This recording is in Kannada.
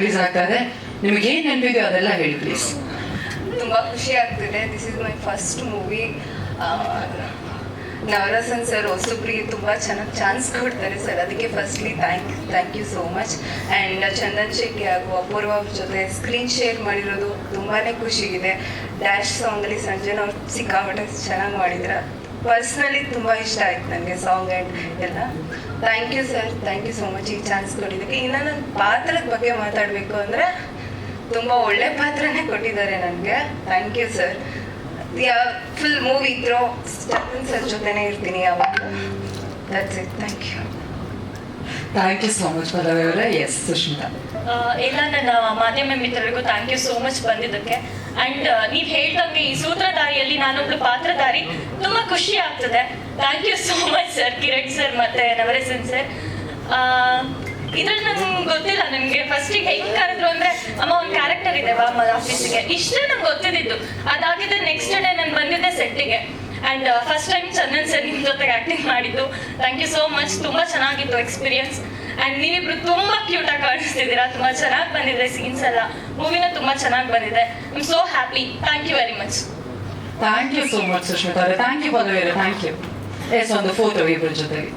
ರಿಲೀಸ್ ಆಗ್ತಾ ಇದೆ ನಿಮಗೆ ಏನ್ ನೆನಪಿದೆಯೋ ಅದೆಲ್ಲ ಹೇಳಿ ಪ್ಲೀಸ್ ತುಂಬ ಖುಷಿ ಆಗ್ತಿದೆ. This is my first movie Navarasan sir ಹೊಸಬ್ರಿಗೆ ತುಂಬ ಚೆನ್ನಾಗಿ ಚಾನ್ಸ್ ಕೊಡ್ತಾರೆ ಸರ್ ಅದಕ್ಕೆ firstly thank thank you so much and Chandan Shetty ಹಾಗೂ ಅಪೂರ್ವ ಜೊತೆ ಸ್ಕ್ರೀನ್ ಶೇರ್ ಮಾಡಿರೋದು ತುಂಬಾ ಖುಷಿ ಇದೆ. ಡ್ಯಾಶ್ ಸಾಂಗಲ್ಲಿ ಸಂಜನಾ ಅವ್ರು ಸಿಕ್ಕಾಪಟ್ಟೆ ಚೆನ್ನಾಗಿ ಮಾಡಿದ್ರ. ಪರ್ಸ್ನಲಿ ತುಂಬ ಇಷ್ಟ ಆಯ್ತು ನನಗೆ ಸಾಂಗ್ ಆ್ಯಂಡ್ ಎಲ್ಲ. Thank you sir thank you so much ಈ ಚಾನ್ಸ್ ಕೊಟ್ಟಿದ್ದಕ್ಕೆ. ಇನ್ನು ನನ್ನ ಪಾತ್ರದ ಬಗ್ಗೆ ಮಾತಾಡಬೇಕು ಅಂದರೆ ತುಂಬ ಒಳ್ಳೆ ಪಾತ್ರನೇ ಕೊಟ್ಟಿದ್ದಾರೆ ನನಗೆ. Thank you sir full movie ಇದ್ರೋ Stephen sir ಜೊತೆನೇ ಇರ್ತೀನಿ ಯಾವಾಗ. That's it thank you thank you so much Pallavi ಅವರೇ. ಎಸ್ ಸುಷ್ಮಿತಾ ಎಲ್ಲ ನನ್ನ ಮಾಧ್ಯಮ ಮಿತ್ರರಿಗೂ ಥ್ಯಾಂಕ್ ಯು ಸೋ ಮಚ್ ಬಂದಿದ್ದಕ್ಕೆ. ಅಂಡ್ ನೀವು ಹೇಳ್ದಂಗೆ ಈ ಸೂತ್ರಧಾರಿಯಲ್ಲಿ ನಾನೊಬ್ಳು ಪಾತ್ರಧಾರಿ. ಆಗ್ತದೆ. Thank you so much sir Kiran sir ಮತ್ತೆ ನವರಸನ್ ಸರ್ ಇದ್ರಲ್ಲಿ ನಂಗೆ ಗೊತ್ತಿಲ್ಲ ನನಗೆ ಫಸ್ಟಿಗೆ ಹೆಂಗ್ ಕರೆದ್ರು ಅಂದ್ರೆ, ಅಮ್ಮ, ಒಂದು ಕ್ಯಾರೆಕ್ಟರ್ ಇದೆ ಬಾ ಆಫೀಸಿಗೆ ಇಷ್ಟೇ ನಂಗೆ ಗೊತ್ತಿದ್ದು ಅದಾಗಿದ್ದ ನೆಕ್ಸ್ಟ್ ಡೇ ನಾನು ಬಂದಿದ್ದೆ ಸೆಟ್ಟಿಗೆ and first time Chandan sir ನಿಮ್ಮ ಜೊತೆಗೆ ಆಕ್ಟಿಂಗ್ ಮಾಡಿದ್ದು. ಥ್ಯಾಂಕ್ ಯು ಸೋ ಮಚ್ ತುಂಬಾ ಚೆನ್ನಾಗಿತ್ತು ಎಕ್ಸ್ಪೀರಿಯನ್ಸ್ ಅಂಡ್ ನೀವಿಬ್ರು ತುಂಬಾ ಕ್ಯೂಟ್ ಆಗಿ ಕಾಣಿಸ್ತಿದ್ದೀರಾ. ತುಂಬಾ ಚೆನ್ನಾಗಿ ಬಂದಿದೆ ಸೀನ್ಸ್ ಎಲ್ಲ. ಮೂವಿನ ತುಂಬಾ ಚೆನ್ನಾಗಿ ಬಂದಿದೆ. I'm so happy thank you very much Thank you so much, Sushmita. Thank you, Palavera. Thank you. It's on the 4th away, Bridget.